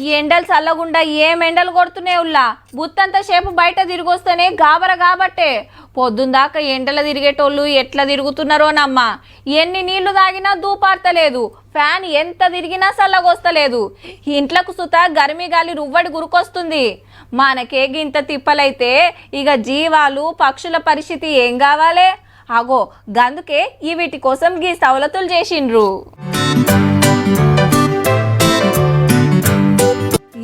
ఈ ఎండలు చల్లగుండా ఏం ఎండలు కొడుతున్నాయి ఉల్లా? బుత్తంత సేపు బయట తిరిగొస్తేనే గాబర కాబట్టే పొద్దుందాకా ఎండల తిరిగేటోళ్ళు ఎట్లా తిరుగుతున్నారోనమ్మా ఎన్ని నీళ్ళు తాగినా దూపార్తలేదు. ఫ్యాన్ ఎంత తిరిగినా చల్లగొస్తలేదు. ఇంట్లకు సుత గరిమి గాలి రువ్వడి గురుకొస్తుంది. మనకే గింత తిప్పలైతే ఇక జీవాలు పక్షుల పరిస్థితి ఏం కావాలే? అగో గందుకే ఈ వీటి కోసం గీ సవలతులు చేసిండ్రు.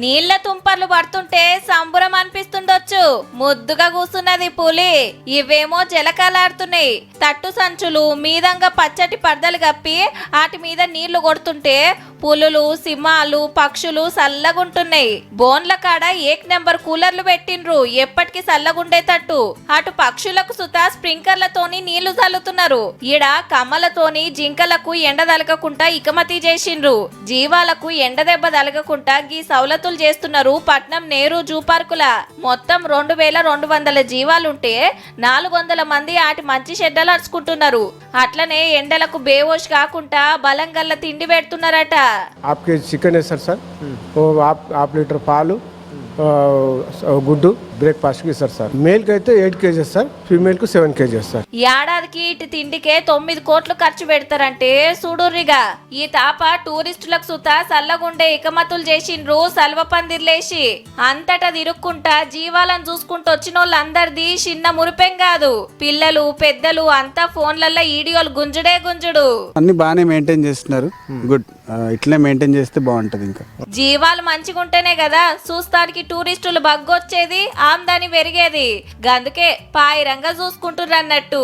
నీళ్ళ తుంపర్లు పడుతుంటే సంబురం అనిపిస్తుండొచ్చు. ముద్దుగా కూసున్నది పులి. ఇవేమో జలకాలాడుతున్నాయి. తట్టు సంచులు మీదంగా పచ్చటి పర్దలు కప్పి వాటి మీద నీళ్ళు కొడుతుంటే పులులు సింహాలు పక్షులు సల్లగుంటున్నాయి. బోన్ల కాడ ఏక్ నెంబర్ కూలర్లు పెట్టిండ్రు. ఎప్పటికీ సల్లగుండేటట్టు అటు పక్షులకు సుత స్ప్రింకర్లతోని నీళ్ళు చల్లుతున్నారు. ఈడ కమ్మలతోని జింకలకు ఎండ తలగకుండా ఇకమతి చేసిండ్రు. జీవాలకు ఎండ దెబ్బ తలగకుండా గీ సౌలతులు చేస్తున్నారు పట్నం నేరు జూ పార్కుల. మొత్తం రెండు వేల రెండు వందల జీవాలుంటే నాలుగు వందల మంది ఆటి మంచి షెడ్డలు అరుచుకుంటున్నారు. అట్లనే ఎండలకు బేవోష్ కాకుండా బలంగల్ల తిండి పెడుతున్నారట. आपके चिकन है सर सर वो आप आप लीटर पाल గుడ్డు బ్రేక్ఫాస్ట్కి ఇస్తారు సార్. మేల్కి అయితే ఎయిట్ కేజెస్ సార్ ఫీమేల్కు సెవెన్ కేజెస్ సార్. ఏడాదికి ఇటు తిండికే తొమ్మిది కోట్లు ఖర్చు పెడతారంటే చూడుర్రిగా ఈ తాప టూరిస్టులకు సుత సల్లగుండే ఇకమతులు చేసిండ్రు సల్వ పందిర్లేసి. అంతటా తిరుక్కుంటా జీవాలను చూసుకుంటూ వచ్చిన వాళ్ళందరిది చిన్న మురిపెం కాదు. పిల్లలు పెద్దలు అంతా ఫోన్లల్లో ఈడియోలు గుంజుడే గుంజుడు. అన్ని బాగానే మెయింటైన్ చేస్తున్నారు. గుడ్. ఇట్లనే మెయింటైన్ చేస్తే బాగుంటుంది ఇంకా. జీవాలు మంచిగుంటేనే కదా చూస్తానికి టూరిస్టులు బగ్గొచ్చేది ఆమ్దాని పెరిగేది. గందుకే పాయిరంగా చూసుకుంటుర్రు అన్నట్టు